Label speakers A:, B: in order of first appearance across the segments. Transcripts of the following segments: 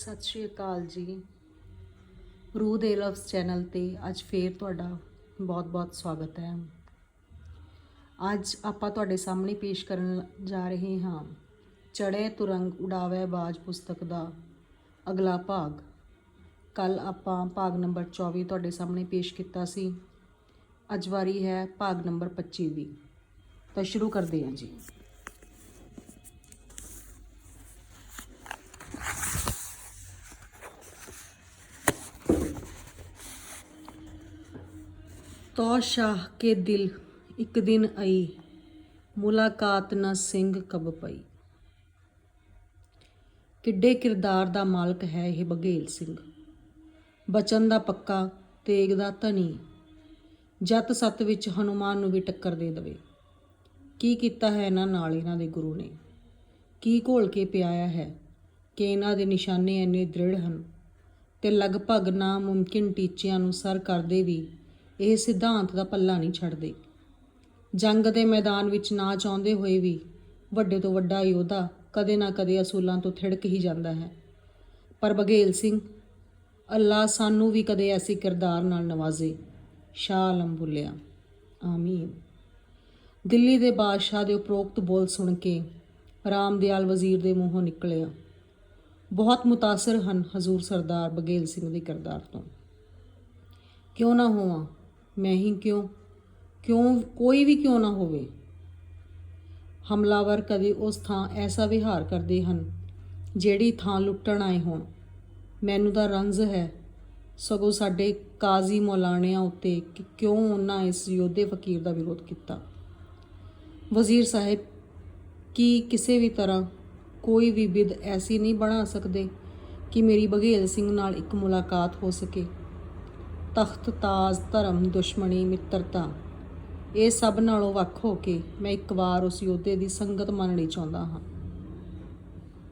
A: ਸਤਿ ਸ਼੍ਰੀ ਅਕਾਲ ਜੀ। ਰੂ ਦੇ ਲਵਸ ਚੈਨਲ ਤੇ ਅੱਜ ਫੇਰ ਤੁਹਾਡਾ ਬਹੁਤ-ਬਹੁਤ ਸਵਾਗਤ ਹੈ। ਅੱਜ ਆਪਾਂ ਤੁਹਾਡੇ ਸਾਹਮਣੇ ਪੇਸ਼ ਕਰਨ ਜਾ ਰਹੇ ਹਾਂ ਚੜੇ ਤੁਰੰਗ ਉਡਾਵੇ ਬਾਜ ਪੁਸਤਕ ਦਾ ਅਗਲਾ ਭਾਗ। ਕੱਲ ਆਪਾਂ ਭਾਗ ਨੰਬਰ 24 ਤੁਹਾਡੇ ਸਾਹਮਣੇ ਪੇਸ਼ ਕੀਤਾ ਸੀ। ਅੱਜ ਵਾਰੀ ਹੈ ਭਾਗ ਨੰਬਰ 25 ਦੀ ਤਾਂ ਸ਼ੁਰੂ ਕਰਦੇ ਹਾਂ ਜੀ। ਤੋ ਸ਼ਾਹ ਕੇ ਦਿਲ ਇੱਕ ਦਿਨ ਆਈ, ਮੁਲਾਕਾਤ ਨਾ ਸਿੰਘ ਕਬ ਪਈ। ਕਿੱਡੇ ਕਿਰਦਾਰ ਦਾ ਮਾਲਕ ਹੈ ਇਹ ਬਘੇਲ ਸਿੰਘ। ਬਚਨ ਦਾ ਪੱਕਾ, ਤੇਗ ਦਾ ਧਨੀ ਜਤ ਸਤ ਵਿੱਚ ਹਨੂਮਾਨ ਨੂੰ ਵੀ ਟੱਕਰ ਦੇ ਦਵੇ। ਕੀ ਕੀਤਾ ਹੈ ਇਹਨਾਂ ਨਾਲ ਇਹਨਾਂ ਦੇ ਗੁਰੂ ਨੇ? ਕੀ ਘੋਲ ਕੇ ਪਿਆਇਆ ਹੈ? ਕਿ ਇਹਨਾਂ ਦੇ ਨਿਸ਼ਾਨੇ ਇੰਨੇ ਦ੍ਰਿੜ ਹਨ? ਤੇ ਲਗਭਗ ਨਾਮੁਮਕਿਨ ਟੀਚਿਆਂ ਨੂੰ ਸਰ ਕਰਦੇ ਵੀ ਇਹ ਸਿਧਾਂਤ ਦਾ ਪੱਲਾ ਨਹੀਂ ਛੱਡਦੇ। ਜੰਗ ਦੇ ਮੈਦਾਨ ਵਿੱਚ ਨਾ ਚਾਹੁੰਦੇ ਹੋਏ ਵੀ ਵੱਡੇ ਤੋਂ ਵੱਡਾ ਯੋਧਾ ਕਦੇ ਨਾ ਕਦੇ ਅਸੂਲਾਂ ਤੋਂ ਥਿੜਕ ਹੀ ਜਾਂਦਾ ਹੈ। ਪਰ ਬਘੇਲ ਸਿੰਘ, ਅੱਲਾ ਸਾਨੂੰ ਵੀ ਕਦੇ ਐਸੇ ਕਿਰਦਾਰ ਨਾਲ ਨਵਾਜ਼ੇ। ਸ਼ਾਹ ਆਲਮ ਬੁੱਲਿਆ, ਆਮੀਨ। ਦਿੱਲੀ ਦੇ ਬਾਦਸ਼ਾਹ ਦੇ ਉਪਰੋਕਤ ਬੋਲ ਸੁਣ ਕੇ ਰਾਮਦਿਆਲ ਵਜ਼ੀਰ ਦੇ ਮੂੰਹੋਂ ਨਿਕਲਿਆ। ਬਹੁਤ ਮੁਤਾਸਰ ਹਨ ਹਜ਼ੂਰ ਸਰਦਾਰ ਬਘੇਲ ਸਿੰਘ ਦੇ ਕਿਰਦਾਰ ਤੋਂ। ਕਿਉਂ ਨਾ ਹੋਵਾਂ? ਮੈਂ ਹੀ ਕਿਉਂ? ਕਿਉਂ, ਕੋਈ ਵੀ ਕਿਉਂ ਨਾ ਹੋਵੇ। ਹਮਲਾਵਰ ਕਦੇ ਉਸ ਥਾਂ ਐਸਾ ਵਿਹਾਰ ਕਰਦੇ ਹਨ, ਜਿਹੜੀ ਥਾਂ ਲੁੱਟਣ ਆਏ ਹੋਣ। ਮੈਨੂੰ ਤਾਂ ਰੰਜ਼ ਹੈ ਸਗੋਂ ਸਾਡੇ ਕਾਜ਼ੀ ਮੌਲਾਣਿਆਂ ਉੱਤੇ ਕਿ ਕਿਉਂ ਉਹਨਾਂ ਇਸ ਯੋਧੇ ਫਕੀਰ ਦਾ ਵਿਰੋਧ ਕੀਤਾ। ਵਜ਼ੀਰ ਸਾਹਿਬ, ਕੀ ਕਿਸੇ ਵੀ ਤਰ੍ਹਾਂ ਕੋਈ ਵੀ ਵਿਦ ਐਸੀ ਨਹੀਂ ਬਣਾ ਸਕਦੇ ਕਿ ਮੇਰੀ ਬਘੇਲ ਸਿੰਘ ਨਾਲ ਇੱਕ ਮੁਲਾਕਾਤ ਹੋ ਸਕੇ? ਤਖਤ, ਤਾਜ, ਧਰਮ, ਦੁਸ਼ਮਣੀ, ਮਿੱਤਰਤਾ। ਇਹ ਸਭ ਨਾਲੋਂ ਵੱਖ ਹੋ ਕੇ ਮੈਂ ਇੱਕ ਵਾਰ ਉਸ ਯੋਧੇ ਦੀ ਸੰਗਤ ਮੰਨਣੀ ਚਾਹੁੰਦਾ ਹਾਂ।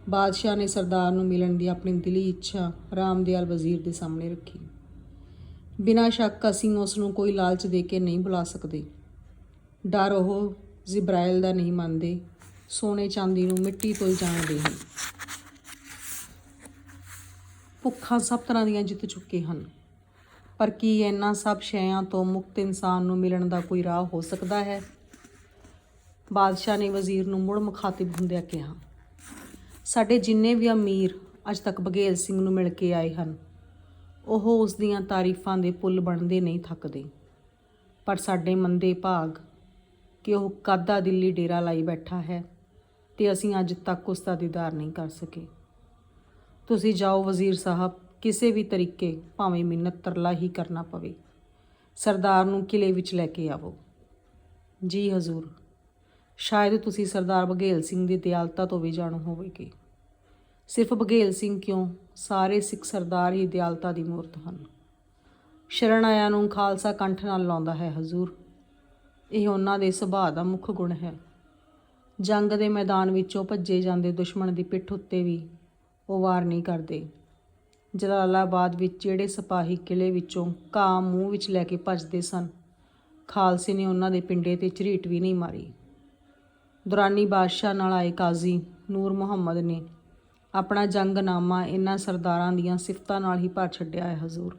A: ਬਾਦਸ਼ਾਹ ਨੇ ਸਰਦਾਰ ਨੂੰ ਮਿਲਣ ਦੀ ਆਪਣੀ ਦਿਲੀ ਇੱਛਾ ਰਾਮਦਿਆਲ ਵਜ਼ੀਰ ਦੇ ਸਾਹਮਣੇ ਰੱਖੀ। ਬਿਨਾਂ ਸ਼ੱਕ ਅਸੀਂ ਉਸ ਨੂੰ ਕੋਈ ਲਾਲਚ ਦੇ ਕੇ ਨਹੀਂ ਬੁਲਾ ਸਕਦੇ। ਡਰ ਉਹ ਜ਼ਿਬਰਾਇਲ ਦਾ ਨਹੀਂ ਮੰਨਦੇ, ਸੋਨੇ ਚਾਂਦੀ ਨੂੰ ਮਿੱਟੀ ਤੋਂ ਜਾਣਦੇ ਹਨ। ਭੁੱਖਾਂ ਸਭ ਤਰ੍ਹਾਂ ਦੀਆਂ ਜਿੱਤ ਚੁੱਕੇ ਹਨ। ਪਰ ਕੀ ਇਹਨਾਂ ਸਭ ਸ਼ੈਆਂ ਤੋਂ ਮੁਕਤ ਇਨਸਾਨ ਨੂੰ ਮਿਲਣ ਦਾ ਕੋਈ ਰਾਹ ਹੋ ਸਕਦਾ ਹੈ? ਬਾਦਸ਼ਾਹ ਨੇ ਵਜ਼ੀਰ ਨੂੰ ਮੁੜ ਮੁਖਾਤਿਬ ਹੁੰਦਿਆਂ ਕਿਹਾ, ਸਾਡੇ ਜਿੰਨੇ ਵੀ ਅਮੀਰ ਅੱਜ ਤੱਕ ਬਘੇਲ ਸਿੰਘ ਨੂੰ ਮਿਲ ਕੇ ਆਏ ਹਨ, ਉਹ ਉਸ ਦੀਆਂ ਤਾਰੀਫਾਂ ਦੇ ਪੁੱਲ ਬਣਦੇ ਨਹੀਂ ਥੱਕਦੇ। ਪਰ ਸਾਡੇ ਮੰਦੇ ਭਾਗ ਕਿ ਉਹ ਕਾਦਾ ਦਿੱਲੀ ਡੇਰਾ ਲਾਈ ਬੈਠਾ ਹੈ ਤੇ ਅਸੀਂ ਅੱਜ ਤੱਕ ਉਸ ਦਾ ਦੀਦਾਰ ਨਹੀਂ ਕਰ ਸਕੇ। ਤੁਸੀਂ ਜਾਓ ਵਜ਼ੀਰ ਸਾਹਿਬ ਕਿਸੇ ਵੀ ਤਰੀਕੇ ਭਾਵੇਂ ਮਿੰਨਤ ਤਰਲਾ ਹੀ ਕਰਨਾ ਪਵੇ। ਸਰਦਾਰ ਨੂੰ ਕਿਲੇ ਵਿੱਚ ਲੈ ਕੇ ਆਵੋ। ਜੀ ਹਜ਼ੂਰ, ਸ਼ਾਇਦ ਤੁਸੀਂ ਸਰਦਾਰ ਬਘੇਲ ਸਿੰਘ ਦੀ ਦਿਆਲਤਾ ਤੋਂ ਵੀ ਜਾਣੂ ਹੋਵੇਗੇ। ਸਿਰਫ ਬਘੇਲ ਸਿੰਘ ਕਿਉਂ? ਸਾਰੇ ਸਿੱਖ ਸਰਦਾਰ ਹੀ ਦਿਆਲਤਾ ਦੀ ਮੂਰਤ ਹਨ। ਸ਼ਰਨ ਆਇਆਂ ਨੂੰ ਖਾਲਸਾ ਕੰਠ ਨਾਲ ਲਾਉਂਦਾ ਹੈ ਹਜ਼ੂਰ। ਇਹ ਉਹਨਾਂ ਦੇ ਸੁਭਾਅ ਦਾ ਮੁੱਖ ਗੁਣ ਹੈ। ਜੰਗ ਦੇ ਮੈਦਾਨ ਵਿੱਚੋਂ ਭੱਜੇ ਜਾਂਦੇ ਦੁਸ਼ਮਣ ਦੀ ਪਿੱਠ ਉੱਤੇ ਵੀ ਉਹ ਵਾਰ ਨਹੀਂ ਕਰਦੇ। ਜਲਾਲਾਬਾਦ ਵਿੱਚ ਜਿਹੜੇ ਸਿਪਾਹੀ ਕਿਲੇ ਵਿੱਚੋਂ ਘਾਹ ਮੂੰਹ ਵਿੱਚ ਲੈ ਕੇ ਭੱਜਦੇ ਸਨ। ਖਾਲਸੇ ਨੇ ਉਹਨਾਂ ਦੇ ਪਿੰਡੇ ਤੇ ਝਰੀਟ ਵੀ ਨਹੀਂ ਮਾਰੀ। ਦੁਰਾਨੀ ਬਾਦਸ਼ਾਹ ਨਾਲ ਆਏ ਕਾਜ਼ੀ ਨੂਰ ਮੁਹੰਮਦ ਨੇ ਆਪਣਾ ਜੰਗਨਾਮਾ ਇਹਨਾਂ ਸਰਦਾਰਾਂ ਦੀਆਂ ਸਿਫਤਾਂ ਨਾਲ ਹੀ ਭਰ ਛੱਡਿਆ ਹੈ, ਹਜ਼ੂਰ।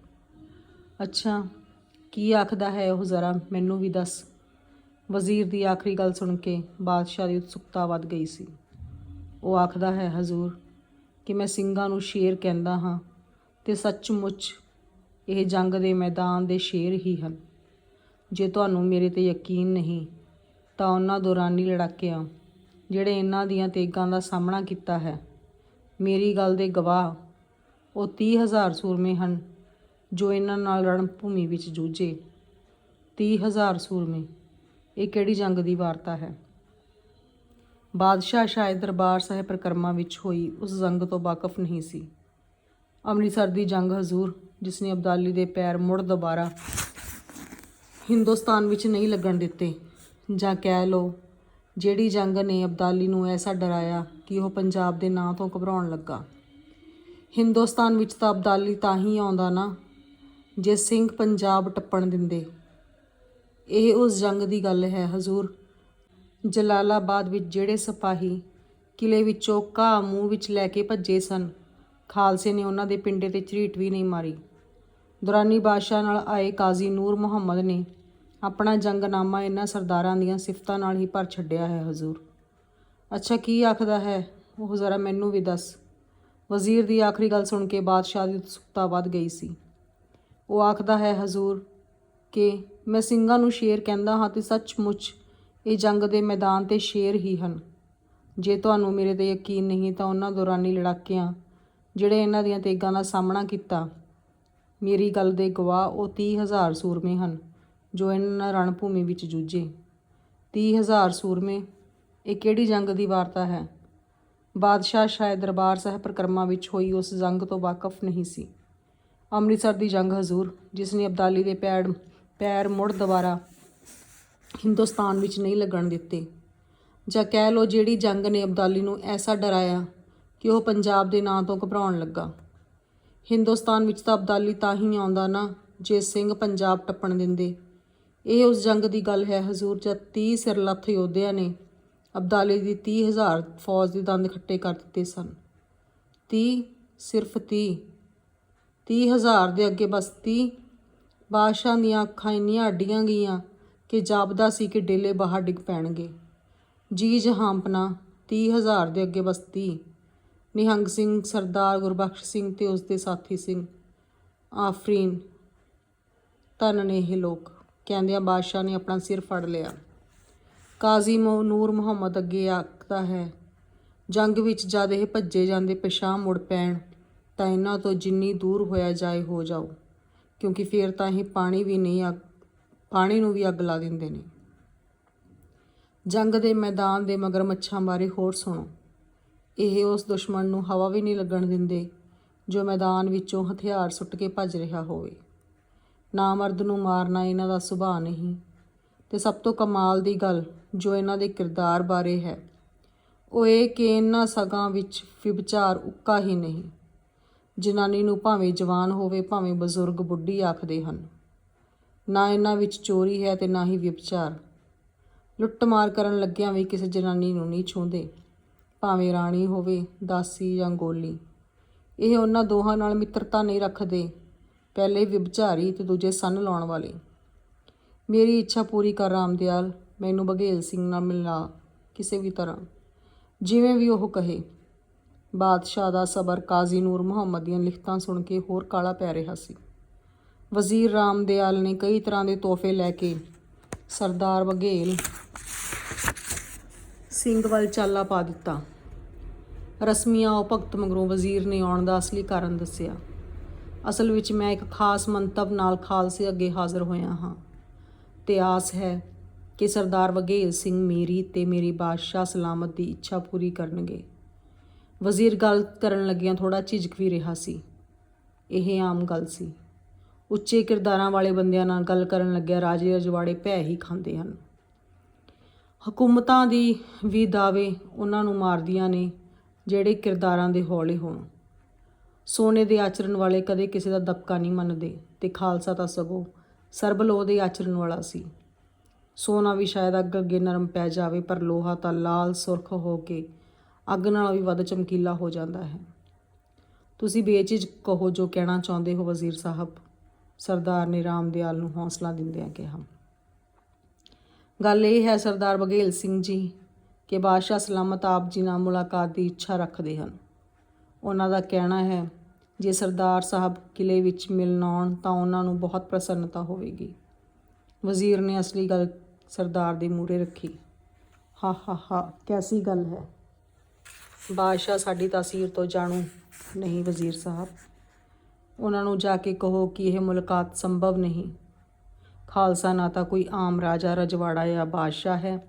A: ਅੱਛਾ, ਕੀ ਆਖਦਾ ਹੈ ਉਹ ਜ਼ਰਾ ਮੈਨੂੰ ਵੀ ਦੱਸ। ਵਜ਼ੀਰ ਦੀ ਆਖਰੀ ਗੱਲ ਸੁਣ ਕੇ ਬਾਦਸ਼ਾਹ ਦੀ ਉਤਸੁਕਤਾ ਵੱਧ ਗਈ ਸੀ। ਉਹ ਆਖਦਾ ਹੈ, ਹਜ਼ੂਰ, ਕਿ ਮੈਂ ਸਿੰਘਾਂ ਨੂੰ ਸ਼ੇਰ ਕਹਿੰਦਾ ਹਾਂ ਤੇ ਸੱਚਮੁੱਚ ਇਹ ਜੰਗ ਦੇ ਮੈਦਾਨ ਦੇ ਸ਼ੇਰ ਹੀ ਹਨ। ਜੇ ਤੁਹਾਨੂੰ ਮੇਰੇ ਤੇ ਯਕੀਨ ਨਹੀਂ, ਤਾਂ ਉਹਨਾਂ ਦੌਰਾਨੀ ਲੜਾਕਿਆਂ, ਜਿਹੜੇ ਇਹਨਾਂ ਦੀਆਂ ਤੇਗਾਂ ਦਾ ਸਾਹਮਣਾ ਕੀਤਾ ਹੈ, ਮੇਰੀ ਗੱਲ ਦੇ ਗਵਾਹ ਉਹ 30000 ਸੂਰਮੇ ਹਨ, ਜੋ ਇਹਨਾਂ ਨਾਲ ਰਣ ਭੂਮੀ ਵਿੱਚ ਜੂਝੇ। 30000 ਸੂਰਮੇ, ਇਹ ਕਿਹੜੀ ਜੰਗ ਦੀ ਵਾਰਤਾ ਹੈ? ਬਾਦਸ਼ਾਹ ਸ਼ਾਇਦ ਦਰਬਾਰ ਸਾਹਿਬ ਪ੍ਰਕਰਮਾਂ ਵਿੱਚ ਹੋਈ ਉਸ ਜੰਗ ਤੋਂ ਵਾਕਿਫ ਨਹੀਂ ਸੀ। ਅੰਮ੍ਰਿਤਸਰ ਦੀ ਜੰਗ ਹਜ਼ੂਰ, ਜਿਸ ਨੇ ਅਬਦਾਲੀ ਦੇ ਪੈਰ ਮੁੜ ਦੁਬਾਰਾ ਹਿੰਦੁਸਤਾਨ ਵਿੱਚ ਨਹੀਂ ਲੱਗਣ ਦਿੱਤੇ। ਜਾਂ ਕਹਿ ਲਓ, ਜਿਹੜੀ ਜੰਗ ਨੇ ਅਬਦਾਲੀ ਨੂੰ ਐਸਾ ਡਰਾਇਆ ਕਿ ਉਹ ਪੰਜਾਬ ਦੇ ਨਾਂ ਤੋਂ ਘਬਰਾਉਣ ਲੱਗਾ। ਹਿੰਦੁਸਤਾਨ ਵਿੱਚ ਤਾਂ ਅਬਦਾਲੀ ਤਾਂ ਹੀ ਆਉਂਦਾ ਨਾ, ਜੇ ਸਿੰਘ ਪੰਜਾਬ ਟੱਪਣ ਦਿੰਦੇ। ਇਹ ਉਸ ਜੰਗ ਦੀ ਗੱਲ ਹੈ ਹਜ਼ੂਰ। ਜਲਾਲਾਬਾਦ ਵਿੱਚ ਜਿਹੜੇ ਸਿਪਾਹੀ ਕਿਲੇ ਵਿੱਚੋਂ ਘਾਹ ਮੂੰਹ ਵਿੱਚ ਲੈ ਕੇ ਭੱਜੇ ਸਨ ਖਾਲਸੇ ਨੇ ਉਹਨਾਂ ਦੇ ਪਿੰਡੇ ਤੇ ਝਰੀਟ ਵੀ ਨਹੀਂ ਮਾਰੀ। ਦੁਰਾਨੀ ਬਾਦਸ਼ਾਹ ਨਾਲ ਆਏ ਕਾਜ਼ੀ ਨੂਰ ਮੁਹੰਮਦ ਨੇ ਆਪਣਾ ਜੰਗਨਾਮਾ ਇਹਨਾਂ ਸਰਦਾਰਾਂ ਦੀਆਂ ਸਿਫਤਾਂ ਨਾਲ ਹੀ ਭਰ ਛੱਡਿਆ ਹੈ, ਹਜ਼ੂਰ। ਅੱਛਾ, ਕੀ ਆਖਦਾ ਹੈ? ਉਹ ਜ਼ਰਾ ਮੈਨੂੰ ਵੀ ਦੱਸ। ਵਜ਼ੀਰ ਦੀ ਆਖਰੀ ਗੱਲ ਸੁਣ ਕੇ ਬਾਦਸ਼ਾਹ ਦੀ ਉਤਸੁਕਤਾ ਵੱਧ ਗਈ ਸੀ। ਉਹ ਆਖਦਾ ਹੈ, ਹਜ਼ੂਰ, ਕਿ ਮੈਂ ਸਿੰਘਾਂ ਨੂੰ ਸ਼ੇਰ ਕਹਿੰਦਾ ਹਾਂ ਤੇ ਸੱਚਮੁੱਚ ਇਹ ਜੰਗ ਦੇ ਮੈਦਾਨ ਤੇ ਸ਼ੇਰ ਹੀ ਹਨ। ਜੇ ਤੁਹਾਨੂੰ ਮੇਰੇ ਤੇ ਯਕੀਨ ਨਹੀਂ ਤਾਂ ਉਹਨਾਂ ਦੌਰਾਨੀ ਲੜਾਕਿਆਂ ਜਿਹੜੇ ਇਹਨਾਂ ਦੀਆਂ ਤੇਗਾਂ ਦਾ ਸਾਹਮਣਾ ਕੀਤਾ, ਮੇਰੀ ਗੱਲ ਦੇ ਗਵਾਹ ਉਹ 30000 ਸੂਰਮੇ ਹਨ, ਜੋ ਇਹਨਾਂ ਰਣਭੂਮੀ ਵਿੱਚ ਜੂਝੇ। 30000 ਸੂਰਮੇ, ਇਹ ਕਿਹੜੀ ਜੰਗ ਦੀ ਵਾਰਤਾ ਹੈ? ਬਾਦਸ਼ਾਹ ਸ਼ਾਇਦ ਦਰਬਾਰ ਸਾਹਿਬ ਪ੍ਰਕਰਮਾ ਵਿੱਚ ਹੋਈ ਉਸ ਜੰਗ ਤੋਂ ਵਾਕਫ ਨਹੀਂ ਸੀ। ਅੰਮ੍ਰਿਤਸਰ ਦੀ ਜੰਗ ਹਜ਼ੂਰ, ਜਿਸ ਨੇ ਅਬਦਾਲੀ ਦੇ ਪੈਰ ਪੈਰ ਮੁੜ ਦੁਬਾਰਾ ਹਿੰਦੁਸਤਾਨ ਵਿੱਚ ਨਹੀਂ ਲੱਗਣ ਦਿੱਤੇ। ਜਾਂ ਕਹਿ ਲਓ ਜਿਹੜੀ ਜੰਗ ਨੇ ਅਬਦਾਲੀ ਨੂੰ ਐਸਾ ਡਰਾਇਆ ਕਿ ਉਹ ਪੰਜਾਬ ਦੇ ਨਾਂ ਤੋਂ ਘਬਰਾਉਣ ਲੱਗਾ। ਹਿੰਦੁਸਤਾਨ ਵਿੱਚ ਤਾਂ ਅਬਦਾਲੀ ਤਾਂ ਹੀ ਆਉਂਦਾ ਨਾ ਜੇ ਸਿੰਘ ਪੰਜਾਬ ਟੱਪਣ ਦਿੰਦੇ। ਇਹ ਉਸ ਜੰਗ ਦੀ ਗੱਲ ਹੈ, ਹਜ਼ੂਰ ਜਦ 30 ਸਿਰਲੱਥ ਯੋਧਿਆਂ ਨੇ ਅਬਦਾਲੀ ਦੀ 30000 ਫੌਜ ਦੇ ਦੰਦ ਖੱਟੇ ਕਰ ਦਿੱਤੇ ਸਨ। 30 ਸਿਰਫ 30 30000 ਦੇ ਅੱਗੇ ਬਸ 30 ਬਾਦਸ਼ਾਹ ਦੀਆਂ ਅੱਖਾਂ ਇੰਨੀਆਂ ਅੱਡੀਆਂ ਗਈਆਂ ਕਿ ਜਾਪਦਾ ਸੀ ਕਿ ਡੇਲੇ ਬਾਹਰ ਡਿੱਗ ਪੈਣਗੇ। ਜੀ ਜਹਾਂਪਨਾ 30000 ਦੇ ਅੱਗੇ ਬਸ 30 ਨਿਹੰਗ ਸਿੰਘ, ਸਰਦਾਰ ਗੁਰਬਖਸ਼ ਸਿੰਘ ਤੇ ਉਸ ਦੇ ਸਾਥੀ ਸਿੰਘ ਆਫਰੀਨ ਧਨ ਨੇ ਇਹ ਲੋਕ ਕਹਿੰਦਿਆਂ ਬਾਦਸ਼ਾਹ ਨੇ ਆਪਣਾ ਸਿਰ ਫੜ ਲਿਆ। ਕਾਜ਼ੀ ਮੋ, ਨੂਰ ਮੁਹੰਮਦ ਅੱਗੇ ਆਖਦਾ ਹੈ, ਜੰਗ ਵਿੱਚ ਜਦ ਇਹ ਭੱਜੇ ਜਾਂਦੇ ਪਿਛਾਂਹ ਮੁੜ ਪੈਣ, ਤਾਂ ਇਹਨਾਂ ਤੋਂ ਜਿੰਨੀ ਦੂਰ ਹੋਇਆ ਜਾਏ ਹੋ ਜਾਓ, ਕਿਉਂਕਿ ਫੇਰ ਤਾਂ ਇਹ ਪਾਣੀ ਵੀ ਨਹੀਂ ਅੱਗ, ਪਾਣੀ ਨੂੰ ਵੀ ਅੱਗ ਲਾ ਦਿੰਦੇ ਨੇ। ਜੰਗ ਦੇ ਮੈਦਾਨ ਦੇ ਮਗਰ ਮੱਛਾਂ ਬਾਰੇ ਹੋਰ ਸੁਣੋ। ਇਹ ਉਸ ਦੁਸ਼ਮਣ ਨੂੰ ਹਵਾ ਵੀ ਨਹੀਂ ਲੱਗਣ ਦਿੰਦੇ, ਜੋ ਮੈਦਾਨ ਵਿੱਚੋਂ ਹਥਿਆਰ ਸੁੱਟ ਕੇ ਭੱਜ ਰਿਹਾ ਹੋਵੇ। ਨਾ ਮਰਦ ਨੂੰ ਮਾਰਨਾ ਇਹਨਾਂ ਦਾ ਸੁਭਾਅ ਨਹੀਂ। ਤੇ ਸਭ ਤੋਂ ਕਮਾਲ ਦੀ ਗੱਲ ਜੋ ਇਹਨਾਂ ਦੇ ਕਿਰਦਾਰ ਬਾਰੇ ਹੈ, ਉਹ ਇਹ ਕਿ ਇਹਨਾਂ ਸਗਾਂ ਵਿੱਚ ਵਿਭਚਾਰ ਉੱਕਾ ਹੀ ਨਹੀਂ। ਜਨਾਨੀ ਨੂੰ ਭਾਵੇਂ ਜਵਾਨ ਹੋਵੇ, ਭਾਵੇਂ ਬਜ਼ੁਰਗ ਬੁੱਢੀ ਆਖਦੇ ਹਨ, ਨਾ ਇਹਨਾਂ ਵਿੱਚ ਚੋਰੀ ਹੈ ਤੇ ਨਾ ਹੀ ਵਿਭਚਾਰ। ਲੁੱਟਮਾਰ ਕਰਨ ਲੱਗਿਆਂ ਵੀ ਕਿਸੇ ਜਨਾਨੀ ਨੂੰ ਨਹੀਂ ਛੂੰਹਦੇ। ਭਾਵੇਂ ਰਾਣੀ ਹੋਵੇ, ਦਾਸੀ ਜਾਂ ਗੋਲੀ। ਇਹ ਉਹਨਾਂ ਦੋਹਾਂ ਨਾਲ ਮਿੱਤਰਤਾ ਨਹੀਂ ਰੱਖਦੇ। ਪਹਿਲੇ ਵਿਭਚਾਰੀ ਤੇ ਦੂਜੇ ਸੰਨ ਲਾਉਣ ਵਾਲੇ। ਮੇਰੀ ਇੱਛਾ ਪੂਰੀ ਕਰ ਰਾਮਦਿਆਲ, ਮੈਨੂੰ ਬਘੇਲ ਸਿੰਘ ਨਾਲ ਮਿਲਾ ਕਿਸੇ ਵੀ ਤਰ੍ਹਾਂ। ਜਿਵੇਂ ਵੀ ਉਹ ਕਹੇ। ਬਾਦਸ਼ਾਹ ਦਾ ਸਬਰ ਕਾਜ਼ੀ ਨੂਰ ਮੁਹੰਮਦ ਦੀਆਂ ਲਿਖਤਾਂ ਸੁਣ ਕੇ ਹੋਰ ਕਾਲਾ ਪੈ ਰਿਹਾ ਸੀ। ਵਜ਼ੀਰ ਰਾਮਦਿਆਲ ਨੇ ਕਈ ਤਰ੍ਹਾਂ ਦੇ ਤੋਹਫੇ ਲੈ ਕੇ ਸਰਦਾਰ ਬਘੇਲ ਸਿੰਘ ਵੱਲ ਚਾਲਾ ਪਾ ਦਿੱਤਾ। ਰਸਮੀਆਂ ਉਹ ਭਗਤ ਮਗਰੋਂ ਵਜ਼ੀਰ ਨੇ ਆਉਣ ਦਾ ਅਸਲੀ ਕਾਰਨ ਦੱਸਿਆ। ਅਸਲ ਵਿੱਚ ਮੈਂ ਇੱਕ ਖਾਸ ਮੰਤਵ ਨਾਲ ਖਾਲਸੇ ਅੱਗੇ ਹਾਜ਼ਰ ਹੋਇਆ ਹਾਂ। ਤੇ ਆਸ ਹੈ ਕਿ ਸਰਦਾਰ ਵਗੇਲ ਸਿੰਘ ਮੇਰੀ ਤੇ ਮੇਰੀ ਬਾਦਸ਼ਾਹ ਸਲਾਮਤ ਦੀ ਇੱਛਾ ਪੂਰੀ ਕਰਨਗੇ। ਵਜ਼ੀਰ ਗੱਲ ਕਰਨ ਲੱਗਿਆਂ ਥੋੜਾ ਝਿਜਕ ਵੀ ਰਿਹਾ ਸੀ। ਇਹ ਆਮ ਗੱਲ ਸੀ। ਉੱਚੇ ਕਿਰਦਾਰਾਂ ਵਾਲੇ ਬੰਦਿਆਂ ਨਾਲ ਗੱਲ ਕਰਨ ਲੱਗਿਆ ਰਾਜੇ ਰਜਵਾੜੇ ਭੈ ਹੀ ਖਾਂਦੇ ਹਨ। ਹਕੂਮਤਾਂ ਦੀ ਵੀ ਦਾਅਵੇ ਉਹਨਾਂ ਨੂੰ ਮਾਰਦੀਆਂ ਨੇ, ਜਿਹੜੇ ਕਿਰਦਾਰਾਂ ਦੇ ਹੌਲੇ ਹੋਣ। ਸੋਨੇ ਦੇ ਆਚਰਣ ਵਾਲੇ ਕਦੇ ਕਿਸੇ ਦਾ ਦਬਕਾ ਨਹੀਂ ਮੰਨਦੇ ਤੇ ਖਾਲਸਾ ਤਾਂ ਸਗੋਂ ਸਰਬਲੋਹ ਦੇ ਆਚਰਣ ਵਾਲਾ ਸੀ। ਸੋਨਾ ਵੀ ਸ਼ਾਇਦ ਅੱਗ ਅੱਗੇ ਨਰਮ ਪੈ ਜਾਵੇ, ਪਰ ਲੋਹਾ ਤਾਂ ਲਾਲ ਸੁਰਖ ਹੋ ਕੇ ਅੱਗ ਨਾਲੋਂ ਵੀ ਵੱਧ ਚਮਕੀਲਾ ਹੋ ਜਾਂਦਾ ਹੈ। ਤੁਸੀਂ ਬੇਚਿਜ ਕਹੋ ਜੋ ਕਹਿਣਾ ਚਾਹੁੰਦੇ ਹੋ ਵਜ਼ੀਰ ਸਾਹਿਬ। ਸਰਦਾਰ ਨੇ ਰਾਮਦਿਆਲ ਨੂੰ ਹੌਸਲਾ ਦਿੰਦਿਆਂ ਕਿਹਾ। ਗੱਲ ਇਹ ਹੈ ਸਰਦਾਰ ਬਘੇਲ ਸਿੰਘ ਜੀ ਕਿ ਬਾਦਸ਼ਾਹ ਸਲਾਮਤ ਆਪ ਜੀ ਨਾਲ ਮੁਲਾਕਾਤ ਦੀ ਇੱਛਾ ਰੱਖਦੇ ਹਨ। ਉਹਨਾਂ ਦਾ ਕਹਿਣਾ ਹੈ, ਜੇ ਸਰਦਾਰ ਸਾਹਿਬ ਕਿਲੇ ਵਿੱਚ ਮਿਲਣ ਆਉਣ ਤਾਂ ਉਹਨਾਂ ਨੂੰ ਬਹੁਤ ਪ੍ਰਸੰਨਤਾ ਹੋਵੇਗੀ। ਵਜ਼ੀਰ ਨੇ ਅਸਲੀ ਗੱਲ ਸਰਦਾਰ ਦੇ ਮੂਹਰੇ ਰੱਖੀ। ਹਾ ਹਾ ਹਾ, ਕੈਸੀ ਗੱਲ ਹੈ? ਬਾਦਸ਼ਾਹ ਸਾਡੀ ਤਾਸੀਰ ਤੋਂ ਜਾਣੂ ਨਹੀਂ ਵਜ਼ੀਰ ਸਾਹਿਬ। ਉਹਨਾਂ ਨੂੰ ਜਾ ਕੇ ਕਹੋ ਕਿ ਇਹ ਮੁਲਾਕਾਤ ਸੰਭਵ ਨਹੀਂ। ਖਾਲਸਾ ਨਾ ਤਾਂ ਕੋਈ ਆਮ ਰਾਜਾ ਰਜਵਾੜਾ ਜਾਂ ਬਾਦਸ਼ਾਹ ਹੈ।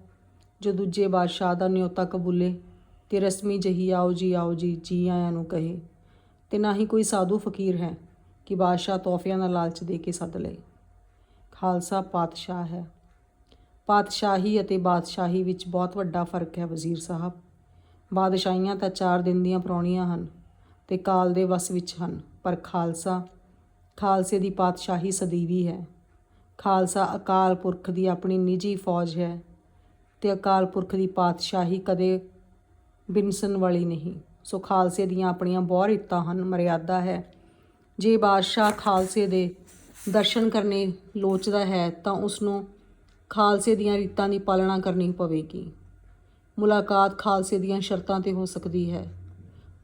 A: ਜੋ ਦੂਜੇ ਬਾਦਸ਼ਾਹ ਦਾ ਨਿਯੋਤਾ ਕਬੂਲੇ, ਤੇ ਰਸਮੀ ਜਹੀ ਆਓ ਜੀ ਆਓ ਜੀ ਜੀ ਆਇਆਂ ਨੂੰ ਕਹੇ। ਤੇ ਨਾ ਹੀ ਕੋਈ ਸਾਧੂ ਫਕੀਰ ਹੈ ਕਿ ਬਾਦਸ਼ਾਹ ਤੋਹਫਿਆਂ ਦਾ ਲਾਲਚ ਦੇ ਕੇ ਸੱਦ ਲਏ। ਖਾਲਸਾ ਪਾਤਸ਼ਾਹ ਹੈ। ਪਾਤਸ਼ਾਹੀ ਅਤੇ ਬਾਦਸ਼ਾਹੀ ਵਿੱਚ ਬਹੁਤ ਵੱਡਾ ਫ਼ਰਕ ਹੈ ਵਜ਼ੀਰ ਸਾਹਿਬ। ਬਾਦਸ਼ਾਹੀਆਂ ਤਾਂ 4 ਦਿਨ ਦੀਆਂ ਪ੍ਰਾਹੁਣੀਆਂ ਹਨ ਤੇ ਕਾਲ ਦੇ ਵਸ ਵਿੱਚ ਹਨ, ਪਰ ਖਾਲਸਾ, ਖਾਲਸੇ ਦੀ ਪਾਤਸ਼ਾਹੀ ਸਦੀਵੀ ਹੈ। ਖਾਲਸਾ ਅਕਾਲ ਪੁਰਖ ਦੀ ਆਪਣੀ ਨਿੱਜੀ ਫੌਜ ਹੈ ਤੇ ਅਕਾਲ ਪੁਰਖ ਦੀ ਪਾਤਸ਼ਾਹੀ ਕਦੇ ਬਿਨਸਨ ਵਾਲੀ ਨਹੀਂ। ਸੋ ਖਾਲਸੇ ਦੀਆਂ ਆਪਣੀਆਂ ਬਹੁਤ ਰੀਤਾਂ ਹਨ, ਮਰਿਆਦਾ ਹੈ। ਜੇ ਬਾਦਸ਼ਾਹ ਖਾਲਸੇ ਦੇ ਦਰਸ਼ਨ ਕਰਨੇ ਲੋਚਦਾ ਹੈ, ਤਾਂ ਉਸ ਨੂੰ ਖਾਲਸੇ ਦੀਆਂ ਰੀਤਾਂ ਦੀ ਪਾਲਣਾ ਕਰਨੀ ਪਵੇਗੀ। ਮੁਲਾਕਾਤ ਖਾਲਸੇ ਦੀਆਂ ਸ਼ਰਤਾਂ ਤੇ ਹੋ ਸਕਦੀ ਹੈ।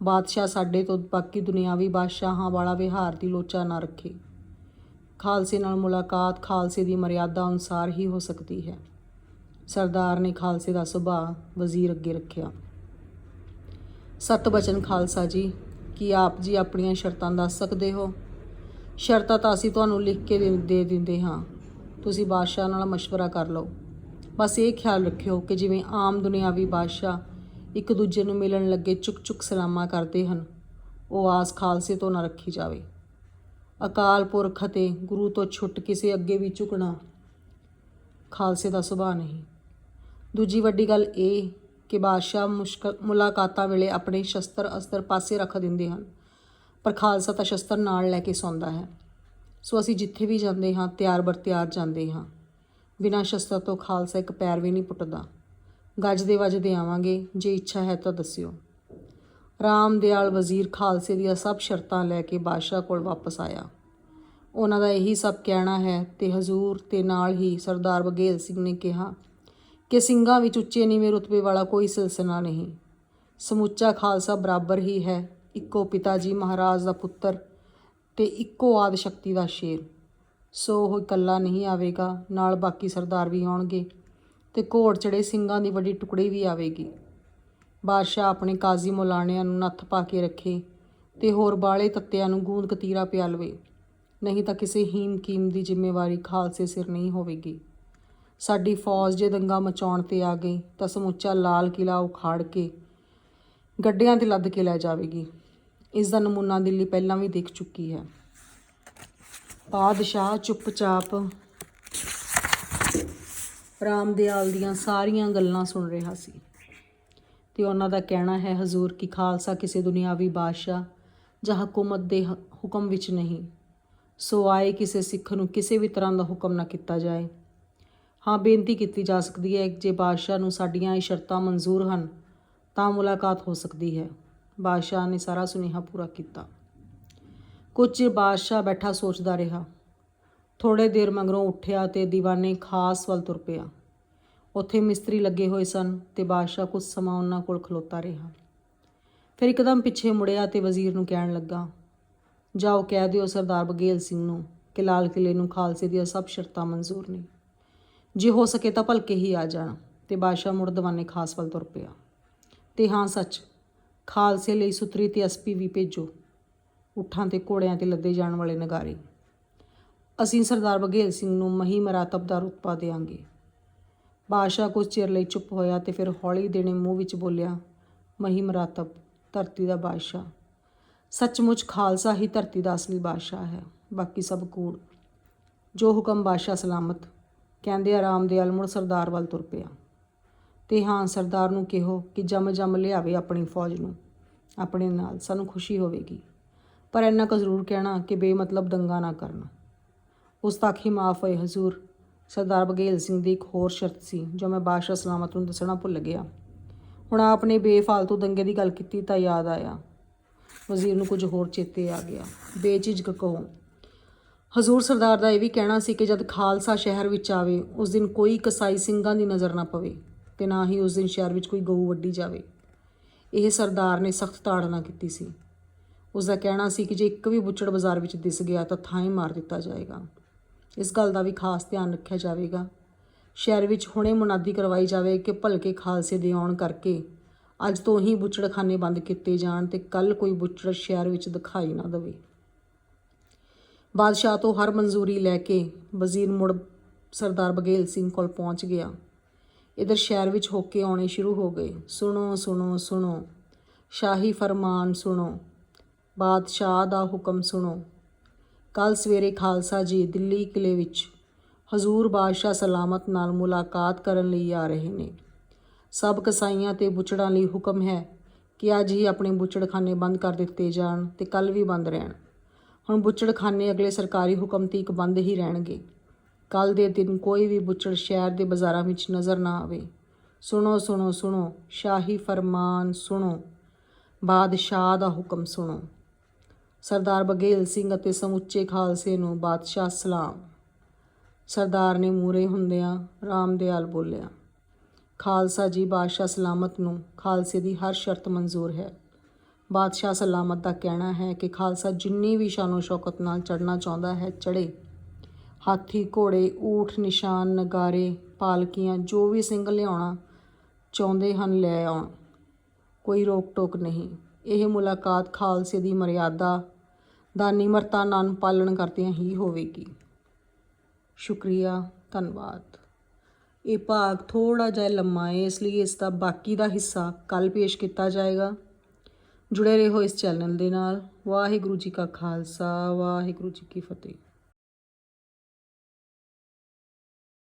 A: ਬਾਦਸ਼ਾਹ ਸਾਡੇ ਤੋਂ ਬਾਕੀ ਦੁਨਿਆਵੀ ਬਾਦਸ਼ਾਹਾਂ ਵਾਲਾ ਵਿਹਾਰ ਦੀ ਲੋਚਾ ਨਾ ਰੱਖੇ। ਖਾਲਸੇ ਨਾਲ ਮੁਲਾਕਾਤ ਖਾਲਸੇ ਦੀ ਮਰਿਆਦਾ ਅਨੁਸਾਰ ਹੀ ਹੋ ਸਕਦੀ ਹੈ ਸਰਦਾਰ ਨੇ ਖਾਲਸੇ ਦਾ ਸੁਭਾਅ ਵਜ਼ੀਰ ਅੱਗੇ ਰੱਖਿਆ ਸਤ ਬਚਨ ਖਾਲਸਾ ਜੀ ਕੀ ਆਪ ਜੀ ਆਪਣੀਆਂ ਸ਼ਰਤਾਂ ਦੱਸ ਸਕਦੇ ਹੋ ਸ਼ਰਤਾਂ ਤਾਂ ਅਸੀਂ ਤੁਹਾਨੂੰ ਲਿਖ ਕੇ ਦੇ ਦੇ ਦਿੰਦੇ ਹਾਂ ਤੁਸੀਂ ਬਾਦਸ਼ਾਹ ਨਾਲ مشورہ ਕਰ ਲਓ ਬਸ ਇਹ ਖਿਆਲ ਰੱਖਿਓ ਕਿ ਜਿਵੇਂ ਆਮ ਦੁਨਿਆਵੀ ਬਾਦਸ਼ਾਹ ਇੱਕ ਦੂਜੇ ਨੂੰ ਮਿਲਣ ਲੱਗੇ ਚੁੱਕ ਚੁੱਕ ਸਲਾਮਾਂ ਕਰਦੇ ਹਨ ਉਹ ਆਸ ਖਾਲਸੇ ਤੋਂ ਨਾ ਰੱਖੀ ਜਾਵੇ ਅਕਾਲ ਪੁਰਖ ਅਤੇ ਗੁਰੂ ਤੋਂ ਛੁੱਟ ਕਿਸੇ ਅੱਗੇ ਵੀ ਝੁਕਣਾ ਖਾਲਸੇ ਦਾ ਸੁਭਾਅ ਨਹੀਂ। ਦੂਜੀ ਵੱਡੀ ਗੱਲ ਇਹ ਕਿ ਬਾਦਸ਼ਾਹ ਮੁਸ਼ਕਲ ਮੁਲਾਕਾਤਾਂ ਵੇਲੇ ਆਪਣੇ ਸ਼ਸਤਰ ਅਸਤਰ ਪਾਸੇ ਰੱਖ ਦਿੰਦੇ ਹਨ। ਪਰ ਖਾਲਸਾ ਤਾਂ ਸ਼ਸਤਰ ਨਾਲ ਲੈ ਕੇ ਸੌਂਦਾ ਹੈ। ਸੋ ਅਸੀਂ ਜਿੱਥੇ ਵੀ ਜਾਂਦੇ ਹਾਂ, ਤਿਆਰ ਬਰ ਤਿਆਰ ਜਾਂਦੇ ਹਾਂ। ਬਿਨਾਂ ਸ਼ਸਤਰ ਤੋਂ ਖਾਲਸਾ ਇੱਕ ਪੈਰ ਵੀ ਨਹੀਂ ਪੁੱਟਦਾ। ਗੱਜਦੇ ਵੱਜਦੇ ਆਵਾਂਗੇ, ਜੇ ਇੱਛਾ ਹੈ ਤਾਂ ਦੱਸਿਓ। ਰਾਮਦਿਆਲ ਵਜ਼ੀਰ ਖਾਲਸੇ ਦੀਆਂ ਸਭ ਸ਼ਰਤਾਂ ਲੈ ਕੇ ਬਾਦਸ਼ਾਹ ਕੋਲ ਵਾਪਸ ਆਇਆ। ਉਹਨਾਂ ਦਾ ਇਹੀ ਸਭ ਕਹਿਣਾ ਹੈ ਤੇ ਹਜ਼ੂਰ ਤੇ ਨਾਲ ਹੀ ਸਰਦਾਰ ਬਗੇਲ ਸਿੰਘ ਨੇ ਕਿਹਾ ਕਿ ਸਿੰਘਾਂ ਵਿੱਚ ਉੱਚੇ ਨੀਵੇਂ ਰੁਤਬੇ ਵਾਲਾ ਕੋਈ ਸਿਲਸਿਲਾ ਨਹੀਂ। ਸਮੁੱਚਾ ਖਾਲਸਾ ਬਰਾਬਰ ਹੀ ਹੈ, ਇੱਕੋ ਪਿਤਾ ਜੀ ਮਹਾਰਾਜ ਦਾ ਪੁੱਤਰ ਤੇ ਇੱਕੋ ਆਦ ਸ਼ਕਤੀ ਦਾ ਸ਼ੇਰ। ਸੋ ਉਹ ਇਕੱਲਾ ਨਹੀਂ ਆਵੇਗਾ, ਨਾਲ ਬਾਕੀ ਸਰਦਾਰ ਵੀ ਆਉਣਗੇ ਤੇ ਘੋੜ ਚੜੇ ਸਿੰਘਾਂ ਦੀ ਵੱਡੀ ਟੁਕੜੀ ਵੀ ਆਵੇਗੀ। ਬਾਦਸ਼ਾਹ ਆਪਣੇ ਕਾਜ਼ੀ ਮੌਲਾਣਿਆਂ ਨੂੰ ਨੱਥ ਪਾ ਕੇ ਰੱਖੇ ਤੇ ਹੋਰ ਬਾਲੇ ਤੱਤਿਆਂ ਨੂੰ ਗੂੰਦ ਕਤੀਰਾ ਪਿਆ ਲਵੇ। ਨਹੀਂ ਤਾਂ ਕਿਸੇ ਹੀਮ ਕੀਮ ਦੀ ਜ਼ਿੰਮੇਵਾਰੀ ਖਾਲਸੇ ਸਿਰ ਨਹੀਂ ਹੋਵੇਗੀ। ਸਾਡੀ ਫੌਜ ਜੇ ਦੰਗਾ ਮਚਾਉਣ ਤੇ ਆ ਗਈ ਤਾਂ ਸਮੁੱਚਾ ਲਾਲ ਕਿਲਾ ਉਖਾੜ ਕੇ ਗੱਡਿਆਂ ਤੇ ਲੱਦ ਕੇ ਲੈ ਜਾਵੇਗੀ। ਇਸ ਦਾ ਨਮੂਨਾ ਦਿੱਲੀ ਪਹਿਲਾਂ ਵੀ ਦੇਖ ਚੁੱਕੀ ਹੈ। ਬਾਦਸ਼ਾਹ ਚੁੱਪਚਾਪ ਰਾਮਦਿਆਲ ਦੀਆਂ ਸਾਰੀਆਂ ਗੱਲਾਂ ਸੁਣ ਰਿਹਾ ਸੀ। ਤੇ ਉਹਨਾਂ ਦਾ ਕਹਿਣਾ ਹੈ, ਹਜ਼ੂਰ ਕਿ ਖਾਲਸਾ ਕਿਸੇ ਦੁਨਿਆਵੀ ਬਾਦਸ਼ਾਹ ਜਾਂ ਹਕੂਮਤ ਦੇ ਹ- ਹੁਕਮ ਵਿੱਚ ਨਹੀਂ। ਸੋ ਆਏ ਕਿਸੇ ਸਿੱਖ ਨੂੰ ਕਿਸੇ ਵੀ ਤਰ੍ਹਾਂ ਦਾ ਹੁਕਮ ਨਾ ਕੀਤਾ ਜਾਏ। ਹਾਂ, ਬੇਨਤੀ ਕੀਤੀ ਜਾ ਸਕਦੀ ਹੈ ਜੇ ਬਾਦਸ਼ਾਹ ਨੂੰ ਸਾਡੀਆਂ ਇਹ ਸ਼ਰਤਾਂ ਮਨਜ਼ੂਰ ਹਨ, ਤਾਂ ਮੁਲਾਕਾਤ ਹੋ ਸਕਦੀ ਹੈ। ਬਾਦਸ਼ਾਹ ਨੇ ਸਾਰਾ ਸੁਨੇਹਾ ਪੂਰਾ ਕੀਤਾ। ਕੁਝ ਚਿਰ ਬਾਦਸ਼ਾਹ ਬੈਠਾ ਸੋਚਦਾ ਰਿਹਾ। ਥੋੜੇ ਦੇਰ ਮਗਰੋਂ ਉੱਠਿਆ ਤੇ ਦੀਵਾਨੇ ਖਾਸ ਵੱਲ ਤੁਰ ਪਿਆ। ਉੱਥੇ ਮਿਸਤਰੀ ਲੱਗੇ ਹੋਏ ਸਨ ਤੇ ਬਾਦਸ਼ਾਹ ਕੁਝ ਸਮਾਂ ਉਹਨਾਂ ਕੋਲ ਖਲੋਤਾ ਰਿਹਾ। ਫਿਰ ਇੱਕਦਮ ਪਿੱਛੇ ਮੁੜਿਆ ਤੇ ਵਜ਼ੀਰ ਨੂੰ ਕਹਿਣ ਲੱਗਾ, ਜਾਓ ਕਹਿ ਦਿਓ ਸਰਦਾਰ ਬਗੇਲ ਸਿੰਘ ਨੂੰ ਕਿ ਲਾਲ ਕਿਲੇ ਨੂੰ ਖਾਲਸੇ ਦੀਆਂ ਸਭ ਸ਼ਰਤਾਂ ਮਨਜ਼ੂਰ ਨੇ। ਜੇ ਹੋ ਸਕੇ ਤਾਂ ਭਲਕੇ ਹੀ ਆ ਜਾਣ। ਤੇ ਬਾਦਸ਼ਾਹ ਮੁੜ ਦਵਾਨੇ ਖਾਸ ਵੱਲ ਤੁਰ ਪਿਆ। ਤੇ ਹਾਂ ਸੱਚ, ਖਾਲਸੇ ਲਈ ਸੁਤਰੀ ਤੇ ਐਸਪੀ ਵੀ ਭੇਜੋ। ਉਠਾਂ ਤੇ ਘੋੜਿਆਂ ਤੇ ਲੱਦੇ ਜਾਣ ਵਾਲੇ ਨਗਾਰੇ। ਅਸੀਂ ਸਰਦਾਰ ਬਘੇਲ ਸਿੰਘ ਨੂੰ ਮਹੀ ਮਰਾਤਬ ਦਾ ਰੁਤਬਾ ਦੇਵਾਂਗੇ ਬਾਦਸ਼ਾਹ ਕੁਝ ਚਿਰ ਲਈ ਚੁੱਪ ਹੋਇਆ ਤੇ ਫਿਰ ਹੌਲੀ ਦੇਣੇ ਮੂੰਹ ਵਿੱਚ ਬੋਲਿਆ, ਮਹੀ ਮਰਾਤਬ, ਧਰਤੀ ਦਾ ਬਾਦਸ਼ਾਹ। ਸੱਚਮੁੱਚ ਖਾਲਸਾ ਹੀ ਧਰਤੀ ਦਾ ਅਸਲੀ ਬਾਦਸ਼ਾਹ ਹੈ, ਬਾਕੀ ਸਭ ਕੂੜ। ਜੋ ਹੁਕਮ ਬਾਦਸ਼ਾਹ ਸਲਾਮਤ, ਕਹਿੰਦੇ ਆਰਾਮ ਦਿਆਲ ਮੁੜ ਸਰਦਾਰ ਵੱਲ ਤੁਰ ਪਿਆ। ਤੇ ਹਾਂ, ਸਰਦਾਰ ਨੂੰ ਕਿਹੋ ਕਿ ਜਮ ਜਮ ਲਿਆਵੇ ਆਪਣੀ ਫੌਜ ਨੂੰ, ਆਪਣੇ ਨਾਲ, ਸਾਨੂੰ ਖੁਸ਼ੀ ਹੋਵੇਗੀ। ਪਰ ਇੰਨਾ ਕੁ ਜ਼ਰੂਰ ਕਹਿਣਾ ਕਿ ਬੇਮਤਲਬ ਦੰਗਾ ਨਾ ਕਰਨਾ। ਉਸ ਤੱਕ ਹੀ ਮਾਫ ਹੋਏ, ਹਜ਼ੂਰ। ਸਰਦਾਰ ਬਗੇਲ ਸਿੰਘ ਦੀ ਇੱਕ ਹੋਰ ਸ਼ਰਤ ਸੀ, ਜੋ ਮੈਂ ਬਾਦਸ਼ਾਹ ਸਲਾਮਤ ਨੂੰ ਦੱਸਣਾ ਭੁੱਲ ਗਿਆ। ਹੁਣ ਆਪ ਨੇ ਬੇਫਾਲਤੂ ਦੰਗੇ ਦੀ ਗੱਲ ਕੀਤੀ ਤਾਂ ਯਾਦ ਆਇਆ। ਵਜ਼ੀਰ ਨੂੰ ਕੁਝ ਹੋਰ ਚੇਤੇ ਆ ਗਿਆ। ਬੇਝਿਜਕ ਕਹੋ, ਹਜ਼ੂਰ ਸਰਦਾਰ ਦਾ ਇਹ ਵੀ ਕਹਿਣਾ ਸੀ ਕਿ ਜਦ ਖਾਲਸਾ ਸ਼ਹਿਰ ਵਿੱਚ ਆਵੇ, ਉਸ ਦਿਨ ਕੋਈ ਕਸਾਈ ਸਿੰਘਾਂ ਦੀ ਨਜ਼ਰ ਨਾ ਪਵੇ ਤੇ ਨਾ ਹੀ ਉਸ ਦਿਨ ਸ਼ਹਿਰ ਵਿੱਚ ਕੋਈ ਗਊ ਵੱਢੀ ਜਾਵੇ। ਇਹ ਸਰਦਾਰ ਨੇ ਸਖਤ ਤਾੜਨਾ ਕੀਤੀ ਸੀ। ਉਸ ਦਾ ਕਹਿਣਾ ਸੀ ਕਿ ਜੇ ਇੱਕ ਵੀ ਬੁੱਚੜ ਬਾਜ਼ਾਰ ਵਿੱਚ ਦਿਸ ਗਿਆ ਤਾਂ ਥਾਂ ਹੀ ਮਾਰ ਦਿੱਤਾ ਜਾਏਗਾ। ਇਸ ਗੱਲ ਦਾ ਵੀ ਖਾਸ ਧਿਆਨ ਰੱਖਿਆ ਜਾਵੇਗਾ। ਸ਼ਹਿਰ ਵਿੱਚ ਹੁਣੇ ਮੁਨਾਦੀ ਕਰਵਾਈ ਜਾਵੇ ਕਿ ਭਲਕੇ ਖਾਲਸੇ ਦੇ ਆਉਣ ਕਰਕੇ ਅੱਜ ਤੋਂ ਹੀ ਬੁੱਚੜਖਾਨੇ ਬੰਦ ਕੀਤੇ ਜਾਣ ਤੇ ਕੱਲ ਕੋਈ ਬੁੱਚੜ ਸ਼ਹਿਰ ਵਿੱਚ ਦਿਖਾਈ ਨਾ ਦੇਵੇ। ਬਾਦਸ਼ਾਹ ਤੋਂ ਹਰ ਮਨਜ਼ੂਰੀ ਲੈ ਕੇ ਵਜ਼ੀਰ ਮੁੜ ਸਰਦਾਰ ਬਗੇਲ ਸਿੰਘ ਕੋਲ ਪਹੁੰਚ ਗਿਆ। ਇਧਰ ਸ਼ਹਿਰ ਵਿੱਚ ਹੋਕੇ ਆਉਣੇ ਸ਼ੁਰੂ ਹੋ ਗਏ। ਸੁਣੋ ਸੁਣੋ ਸੁਣੋ। ਸ਼ਾਹੀ ਫਰਮਾਨ ਸੁਣੋ। ਬਾਦਸ਼ਾਹ ਦਾ ਹੁਕਮ ਸੁਣੋ। ਕੱਲ ਸਵੇਰੇ ਖਾਲਸਾ ਜੀ ਦਿੱਲੀ ਕਿਲੇ ਵਿੱਚ ਹਜ਼ੂਰ ਬਾਦਸ਼ਾਹ ਸਲਾਮਤ ਨਾਲ ਮੁਲਾਕਾਤ ਕਰਨ ਲਈ ਆ ਰਹੇ ਨੇ। ਸਭ ਕਸਾਈਆਂ ਤੇ ਬੁੱਚੜਾਂ ਲਈ ਹੁਕਮ ਹੈ ਕਿ ਅੱਜ ਹੀ ਆਪਣੇ ਬੁੱਚੜਖਾਨੇ ਬੰਦ ਕਰ ਦਿੱਤੇ ਜਾਣ ਤੇ ਕੱਲ ਵੀ ਬੰਦ ਰਹਿਣ। ਹੁਣ ਬੁੱਚੜਖਾਨੇ ਅਗਲੇ ਸਰਕਾਰੀ ਹੁਕਮ ਤੀਕ ਬੰਦ ਹੀ ਰਹਿਣਗੇ। ਕੱਲ ਦੇ ਦਿਨ ਕੋਈ ਵੀ ਬੁੱਚੜ ਸ਼ਹਿਰ ਦੇ ਬਾਜ਼ਾਰਾਂ ਵਿੱਚ ਨਜ਼ਰ ਨਾ ਆਵੇ। ਸੁਣੋ ਸੁਣੋ ਸੁਣੋ, ਸ਼ਾਹੀ ਫਰਮਾਨ ਸੁਣੋ। ਬਾਦਸ਼ਾਹ ਦਾ ਹੁਕਮ ਸੁਣੋ। ਸਰਦਾਰ ਬਘੇਲ ਸਿੰਘ ਅਤੇ ਸਮੁੱਚੇ ਖਾਲਸੇ ਨੂੰ ਬਾਦਸ਼ਾਹ ਸਲਾਮ। ਸਰਦਾਰ ਨੇ ਮੂਰੇ ਹੁੰਦਿਆਂ ਰਾਮਦਿਆਲ ਬੋਲਿਆ, ਖਾਲਸਾ ਜੀ, ਬਾਦਸ਼ਾਹ ਸਲਾਮਤ ਨੂੰ ਖਾਲਸੇ ਦੀ ਹਰ ਸ਼ਰਤ ਮਨਜ਼ੂਰ ਹੈ। ਬਾਦਸ਼ਾਹ ਸਲਾਮਤ ਦਾ ਕਹਿਣਾ ਹੈ ਕਿ ਖਾਲਸਾ ਜਿੰਨੀ ਵੀ ਸ਼ਾਨੋ ਸ਼ੌਕਤ ਨਾਲ ਚੜਨਾ ਚਾਹੁੰਦਾ ਹੈ ਚੜੇ ਹਾਥੀ, ਘੋੜੇ, ਊਠ, ਨਿਸ਼ਾਨ, ਨਗਾਰੇ, ਪਾਲਕੀਆਂ, ਜੋ ਵੀ ਸਿੰਘ ਲਿਆਉਣਾ ਚਾਹੁੰਦੇ ਹਨ, ਲੈ ਆਉਣ। ਕੋਈ ਰੋਕ ਟੋਕ ਨਹੀਂ। ਇਹ ਮੁਲਾਕਾਤ ਖਾਲਸੇ ਦੀ ਮਰਿਆਦਾ ਦਾ ਨਿਮਰਤਾ ਨਾਲ ਪਾਲਣ ਕਰਦਿਆਂ ਹੀ ਹੋਵੇਗੀ। ਸ਼ੁਕਰੀਆ, ਧੰਨਵਾਦ। ਇਹ ਭਾਗ ਥੋੜਾ ਜਿਹਾ ਲੰਮਾ ਹੈ ਇਸ ਲਈ ਇਸ ਦਾ ਬਾਕੀ ਦਾ ਹਿੱਸਾ ਕੱਲ ਪੇਸ਼ ਕੀਤਾ ਜਾਏਗਾ। ਜੁੜੇ ਰਹੋ ਇਸ ਚੈਨਲ ਦੇ ਨਾਲ। ਵਾਹਿਗੁਰੂ ਜੀ ਕਾ ਖਾਲਸਾ, ਵਾਹਿਗੁਰੂ ਜੀ ਕੀ ਫਤਿਹ।